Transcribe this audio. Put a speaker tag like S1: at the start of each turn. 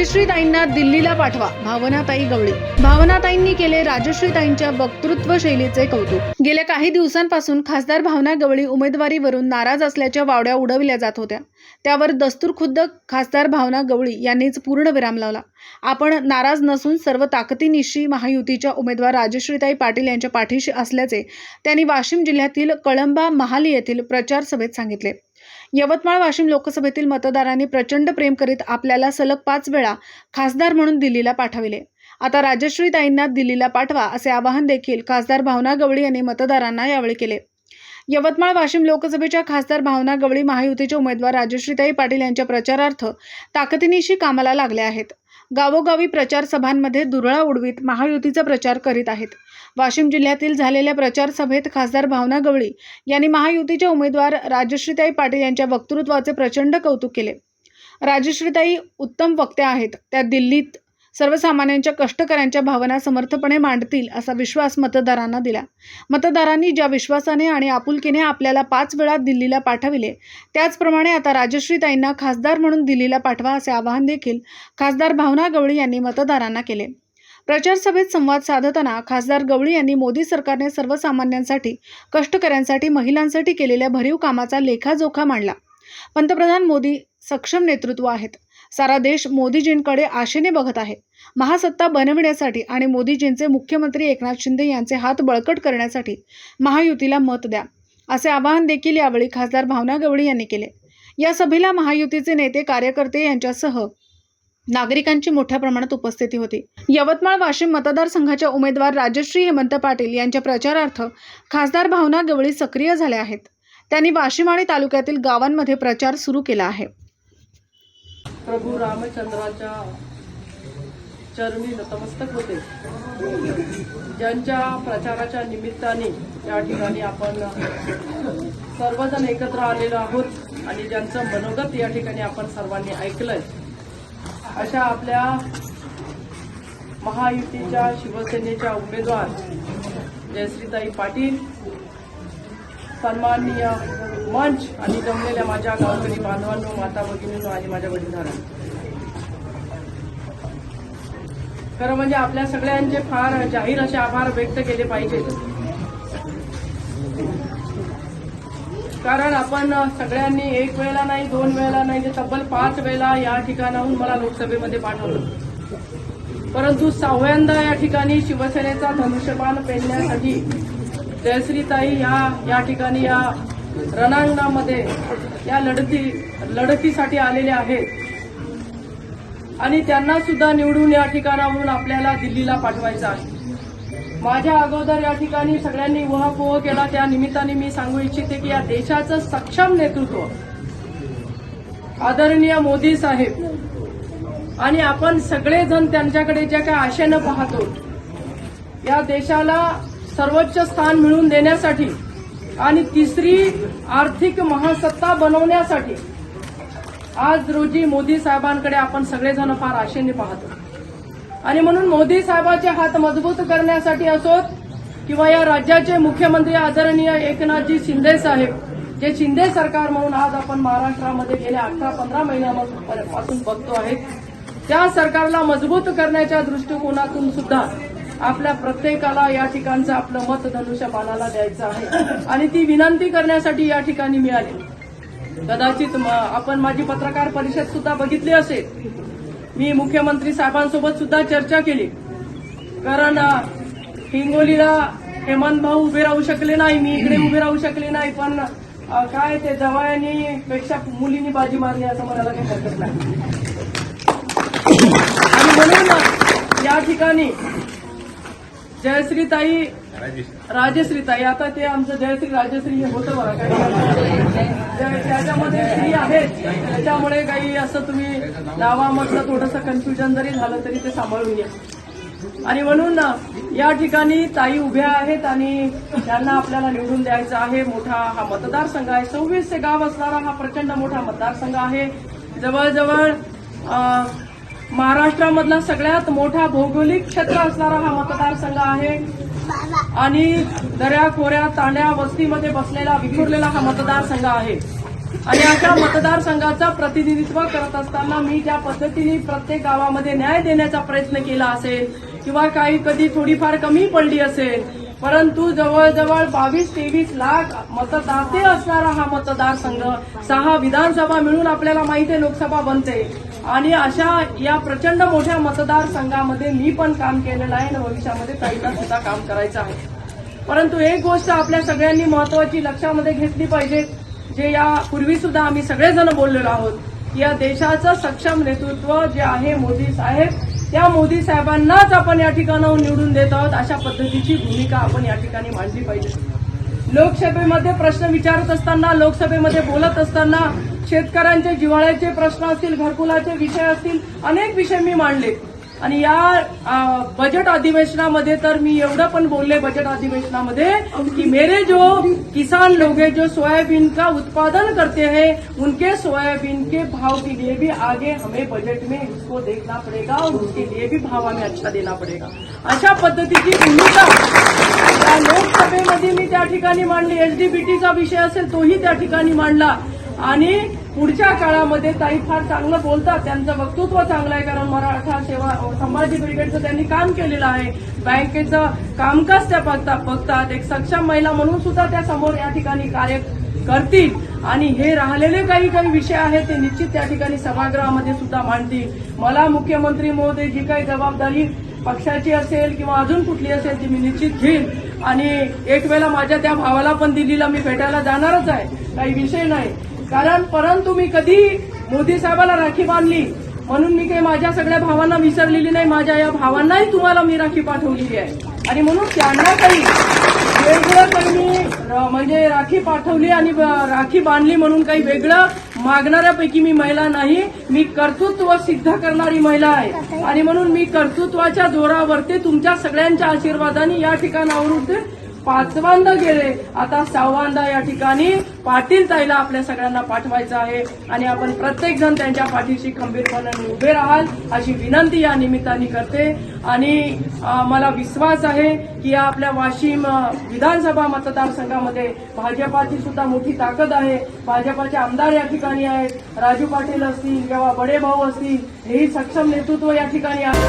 S1: राजश्रीताईंना दिल्लीला पाठवा भावनाताई गवळी. भावनाताईंनी केले राजश्रीताईंच्या वक्तृत्व शैलीचे कौतुक. गेल्या काही दिवसांपासून खासदार भावना गवळी उमेदवारीवरून नाराज असल्याच्या वावड्या उडविल्या जात होत्या. त्यावर दस्तूर खुद्द खासदार भावना गवळी यांनीच पूर्ण विराम लावला. आपण नाराज नसून सर्व ताकदीनिशी महायुतीच्या उमेदवार राजश्रीताई पाटील यांच्या पाठीशी असल्याचे त्यांनी वाशिम जिल्ह्यातील कळंबा महाली येथील प्रचार सभेत सांगितले. यवतमाळ वाशिम लोकसभेतील मतदारांनी प्रचंड प्रेम करीत आपल्याला सलग पाच वेळा खासदार म्हणून दिल्लीला पाठविले. आता राजश्रीताईंना दिल्लीला पाठवा असे आवाहन देखील खासदार भावना गवळी यांनी मतदारांना यावेळी केले. यवतमाळ वाशिम लोकसभेच्या खासदार भावना गवळी महायुतीचे उमेदवार राजश्रीताई पाटील यांच्या प्रचारार्थ ताकदीनिशी कामाला लागले आहेत. गावोगावी प्रचार सभांमध्ये दुरळा उडवीत महायुतीचा प्रचार करीत आहेत. वाशिम जिल्ह्यातील झालेल्या प्रचार सभेत खासदार भावना गवळी यांनी महायुतीच्या उमेदवार राजश्रीताई पाटील यांच्या वक्तृत्वाचे प्रचंड कौतुक केले. राजश्रीताई उत्तम वक्त्या आहेत. त्या दिल्लीत सर्वसामान्यांच्या कष्टकऱ्यांच्या भावना समर्थपणे मांडतील असा विश्वास मतदारांना दिला. मतदारांनी ज्या विश्वासाने आणि आपुलकीने आपल्याला पाच वेळा दिल्लीला पाठविले त्याचप्रमाणे आता राजश्रीताईंना खासदार म्हणून दिल्लीला पाठवा असे आवाहन देखील खासदार भावना गवळी यांनी मतदारांना केले. प्रचार सभेत संवाद साधताना खासदार गवळी यांनी मोदी सरकारने सर्वसामान्यांसाठी कष्टकऱ्यांसाठी महिलांसाठी केलेल्या भरीव कामाचा लेखाजोखा मांडला. पंतप्रधान मोदी सक्षम नेतृत्व आहेत. सारा देश मोदीजींकडे आशेने बघत आहे. महासत्ता बनविण्यासाठी आणि मोदीजींचे मुख्यमंत्री एकनाथ शिंदे यांचे हात बळकट करण्यासाठी महायुतीला मत द्या असे आवाहन देखील यावेळी खासदार भावना गवळी यांनी केले. या सभेला महायुतीचे नेते कार्यकर्ते यांच्यासह नागरिकांची मोठ्या प्रमाणात उपस्थिती होती. यवतमाळ वाशिम मतदारसंघाच्या उमेदवार राजश्री हेमंत पाटील यांच्या प्रचारार्थ खासदार भावना गवळी सक्रिय झाल्या आहेत. त्यांनी वाशिम आणि तालुक्यातील गावांमध्ये प्रचार सुरू केला आहे.
S2: प्रभू रामचंद्राच्या चरणी नतमस्तक होते. ज्यांच्या प्रचाराच्या निमित्ताने या ठिकाणी आपण सर्वजण एकत्र आलेलो आहोत आणि ज्यांचं मनोगत या ठिकाणी आपण सर्वांनी ऐकलंय अशा आपल्या महायुतीच्या शिवसेनेच्या उमेदवार जयश्रीताई पाटील सन्माननीय मंच आणि जमलेल्या माझ्या गावकरी बांधवांनो माता भगिनींनो आणि माझ्या वडीलधारांनो खरं म्हणजे आपल्या सगळ्यांचे फार जाहीर असे आभार व्यक्त केले पाहिजेत. कारण आपण सगळ्यांनी एक वेळेला नाही दोन वेळेला नाही ते तब्बल पाच वेळेला या ठिकाणाहून मला लोकसभेमध्ये पाठवलं. परंतु सहाव्यांदा या ठिकाणी शिवसेनेचा धनुष्यबाण पेलण्यासाठी जयश्रीताई या या ठिकाणी या रणांगणामध्ये या लढती लढतीसाठी आलेल्या आहेत. आणि त्यांना सुद्धा निवडून या ठिकाणाहून आपल्याला दिल्लीला पाठवायचं आहे. माझ्या अगोदर या ठिकाणी सगळ्यांनी उहापोह केला. त्या निमित्ताने मी सांगू इच्छिते की या देशाचं सक्षम नेतृत्व आदरणीय मोदी साहेब आणि आपण सगळेजण त्यांच्याकडे ज्या काही आशेनं पाहतो या देशाला सर्वोच्च स्थान मिळवून देण्यासाठी आणि तिसरी आर्थिक महासत्ता बनवण्यासाठी आज रोजी मोदी साहेबांकडे आपण सगळेजण फार आशेने पाहतो. आणि म्हणून मोदी साहेबांचे हात मजबूत करण्यासाठी असोत किंवा या राज्याचे मुख्यमंत्री आदरणीय एकनाथजी शिंदे साहेब जे शिंदे सरकार म्हणून आज आपण महाराष्ट्रामध्ये गेल्या अठरा पंधरा महिन्यापासून बघतो आहे त्या सरकारला मजबूत करण्याच्या दृष्टिकोनातून सुद्धा आपल्या प्रत्येकाला या ठिकाणचं आपलं मत धनुष्यबाणाला द्यायचं आहे. आणि ती विनंती करण्यासाठी या ठिकाणी मिळाली. कदाचित आपण माझी पत्रकार परिषद सुद्धा बघितली असेल. मी मुख्यमंत्री साहेबांसोबत सुद्धा चर्चा केली. कारण हिंगोलीला हेमंत भाऊ उभे राहू शकले नाही मी इकडे उभे राहू शकले नाही पण काय ते जवायांनी पेक्षा मुलींनी बाजी मारली असं म्हणायला काही हरकत नाही. आणि म्हणून या ठिकाणी जयश्रीताई राजश्रीताई आता ते आमचं जयश्री राजश्री हे होतं बघा काही त्याच्यामध्ये स्त्री आहेत. त्याच्यामुळे काही असं तुम्ही नावामधलं थोडंसं कन्फ्युजन जरी झालं तरी ते सांभाळून घ्या. आणि म्हणून ना, या ठिकाणी ताई उभ्या आहेत आणि त्यांना आपल्याला निवडून द्यायचं आहे. मोठा हा मतदारसंघ आहे. सव्वीसशे गाव असणारा हा प्रचंड मोठा मतदारसंघ आहे. जवळजवळ महाराष्ट्रामधला सगळ्यात मोठा भौगोलिक क्षेत्र असणारा हा मतदारसंघ आहे. आणि दऱ्या खोऱ्या तांड्या वस्तीमध्ये बसलेला विखुरलेला हा मतदारसंघ आहे. आणि अशा मतदारसंघाचा प्रतिनिधित्व करत असताना मी ज्या पद्धतीने प्रत्येक गावामध्ये न्याय देण्याचा प्रयत्न केला असेल किंवा काही कधी थोडीफार कमी पडली असेल परंतु जवळजवळ बावीस तेवीस लाख मतदाते असणारा हा मतदारसंघ सहा विधानसभा मिळून आपल्याला माहिती आहे लोकसभा बनते. आणि अशा या प्रचंड मोठ्या मतदारसंघामध्ये मी पण काम केलेलं आहे आणि भविष्यामध्ये ताईला सुद्धा काम करायचं आहे. परंतु एक गोष्ट आपल्या सगळ्यांनी महत्वाची लक्षामध्ये घेतली पाहिजे जे या पूर्वी सुद्धा आम्ही सगळेजण बोललेलो आहोत या देशाचं सक्षम नेतृत्व जे आहे मोदी साहेब त्या मोदी साहेबांनाच आपण या ठिकाणाहून निवडून देत आहोत अशा पद्धतीची भूमिका आपण या ठिकाणी मांडली पाहिजे. लोकसभेमध्ये प्रश्न विचारत असताना लोकसभेमध्ये बोलत असताना शेतकऱ्यांचे जिव्हाळ्याचे प्रश्न असतील घरकुलाचे विषय असतील अनेक विषय मी मांडले. आणि या बजेट अधिवेशनामध्ये तर मी एवढं पण बोलले बजेट अधिवेशनामध्ये कि मेरे जो किसान लोग हैं जो सोयाबीन का उत्पादन करते हैं उनके सोयाबीन के भाव के लिए भी आगे हमें बजट में इसको देखना पड़ेगा और उसके लिए भी भाव हमें अच्छा देना पड़ेगा. अशा पद्धतीची भूमिका त्या लोकसभेमध्ये मी त्या ठिकाणी मांडली. एचडीबीटीचा विषय असेल तोही त्या ठिकाणी मांडला. आणि पुढच्या काळामध्ये ताई फार चांगलं बोलतात त्यांचं वक्तृत्व चांगलं आहे कारण मराठा सेवा संभाजी ब्रिगेडचं त्यांनी काम केलेलं आहे. बँकेचं कामकाज त्या बघतात बघतात. एक सक्षम महिला म्हणून सुद्धा त्या समोर या ठिकाणी कार्य करतील. आणि हे राहिलेले काही काही विषय आहेत ते निश्चित त्या ठिकाणी सभागृहामध्ये सुद्धा मांडतील. मला मुख्यमंत्री महोदय जी काही जबाबदारी पक्षाची असेल किंवा अजून कुठली असेल ती मी निश्चित घेईन. आणि एक वेळा माझ्या त्या भावाला पण दिल्लीला मी भेटायला जाणारच आहे. काही विषय नाही. कारण परंतु मी कधी मोदी साहेबाला राखी बांधली? म्हणून मी काही माझ्या सगळ्या भावांना विसरलेली नाही माझ्या या भावांनाही तुम्हाला मी राखी पाठवलेली आहे. आणि म्हणून त्यांना काही वेगळं काही मी म्हणजे राखी पाठवली आणि राखी बांधली म्हणून काही वेगळं मागणाऱ्यापैकी मी महिला नाही मी कर्तृत्व सिद्ध करणारी महिला आहे. आणि म्हणून मी कर्तृत्वाच्या जोरावरती तुमच्या सगळ्यांच्या आशीर्वादाने या ठिकाणावरून ते पाचवांदा गेले. आता सहावांदा या ठिकाणी पाटील ताईला आपल्या सगळ्यांना पाठवायचं आहे. आणि आपण प्रत्येक जण त्यांच्या पाठीशी खंबीरपणाने उभे राहाल अशी विनंती या निमित्ताने करते. आणि मला विश्वास आहे की या आपल्या वाशिम विधानसभा मतदारसंघामध्ये भाजपाची सुद्धा मोठी ताकद आहे. भाजपाचे आमदार या ठिकाणी आहेत. राजू पाटील असतील किंवा बडे भाऊ असतील हेही सक्षम नेतृत्व या ठिकाणी आहे.